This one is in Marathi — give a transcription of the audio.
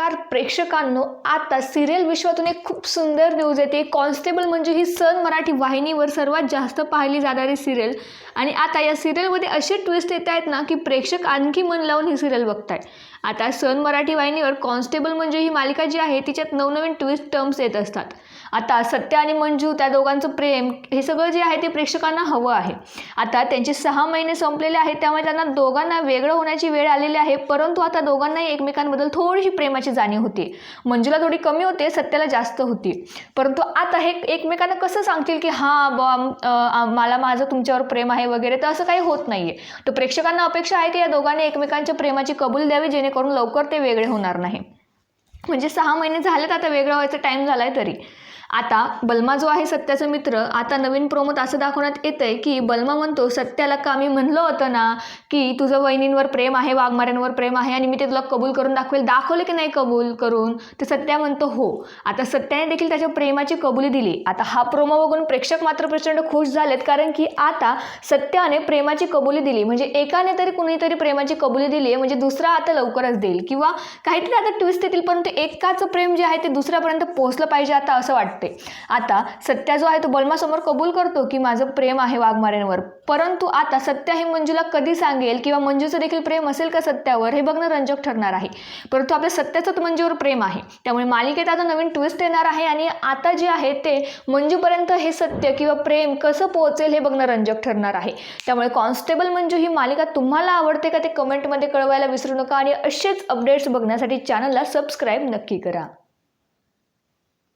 नमस्कार प्रेक्षकांनो आता सिरियल विश्वातून एक खूप सुंदर न्यूज येते. कॉन्स्टेबल म्हणजे ही सन मराठी वाहिनीवर सर्वात जास्त पाहिली जाणारी सिरियल. आणि आता या सिरियलमध्ये असे ट्विस्ट येत आहेत ना की प्रेक्षक आणखी मन लावून ही सिरियल बघताय आता सन मराठी वाहिनीवर कॉन्स्टेबल म्हणजे ही मालिका जी आहे तिच्यात नवनवीन ट्विस्ट टर्म्स येत असतात. आता सत्य आणि मंजू त्या दोघांचं प्रेम हे सगळं जे आहे ते प्रेक्षकांना हवं आहे. आता त्यांचे सहा महिने संपलेले आहेत त्यामुळे त्यांना दोघांना वेगळं होण्याची वेळ आलेली आहे. परंतु आता दोघांनाही एकमेकांबद्दल थोडीशी प्रेमाची जाणीव होती. मंजूला थोडी कमी होते सत्याला जास्त होती. परंतु आता हे एकमेकांना कसं सांगतील की हां बा मला माझं तुमच्यावर प्रेम आहे वगैरे तर असं काही होत नाही आहे तर प्रेक्षकांना अपेक्षा आहे की या दोघांनी एकमेकांच्या प्रेमाची कबूल द्यावी जेणेकरून लवकर ते वेगळे होणार नाही. म्हणजे सहा महिने झालेत आता वेगळं व्हायचा टाईम झाला आहे तरी. आता बलमा जो आहे सत्याचा मित्र आता नवीन प्रोमोत असं दाखवण्यात येतं आहे की बलमा म्हणतो सत्याला का मी म्हणलं होतं ना की तुझं वहिनींवर प्रेम आहे वाघमाऱ्यांवर प्रेम आहे आणि मी ते तुला कबूल करून दाखवेल. दाखवले की नाही कबूल करून? तर सत्या म्हणतो हो. आता सत्याने देखील त्याच्या प्रेमाची कबुली दिली. आता हा प्रोमो बघून प्रेक्षक मात्र प्रचंड खुश झालेत कारण की आता सत्याने प्रेमाची कबुली दिली. म्हणजे एकाने तरी कुणीतरी प्रेमाची कबुली दिली आहे म्हणजे दुसरा आता लवकरच देईल. किंवा काहीतरी आता ट्विस्ट येतील परंतु एकाचं प्रेम जे आहे ते दुसऱ्यापर्यंत पोहोचलं पाहिजे आता असं वाटतं. आता सत्या जो आहे तो बलमासमोर कबूल करतो की माझं प्रेम आहे वाघमाऱ्यांवर परंतु आता सत्या हे मंजूला कधी सांगेल किंवा मंजूचं देखील प्रेम असेल का सत्यावर हे बघणं रंजक ठरणार आहे. परंतु आपल्या सत्याचं तर मंजूवर प्रेम आहे. त्यामुळे मालिकेत आता नवीन ट्विस्ट येणार आहे आणि आता जे आहे ते मंजूपर्यंत हे सत्य किंवा प्रेम कसं पोहोचेल हे बघणं रंजक ठरणार आहे. त्यामुळे कॉन्स्टेबल मंजू ही मालिका तुम्हाला आवडते का ते कमेंटमध्ये कळवायला विसरू नका आणि असेच अपडेट्स बघण्यासाठी चॅनलला सबस्क्राईब नक्की करा.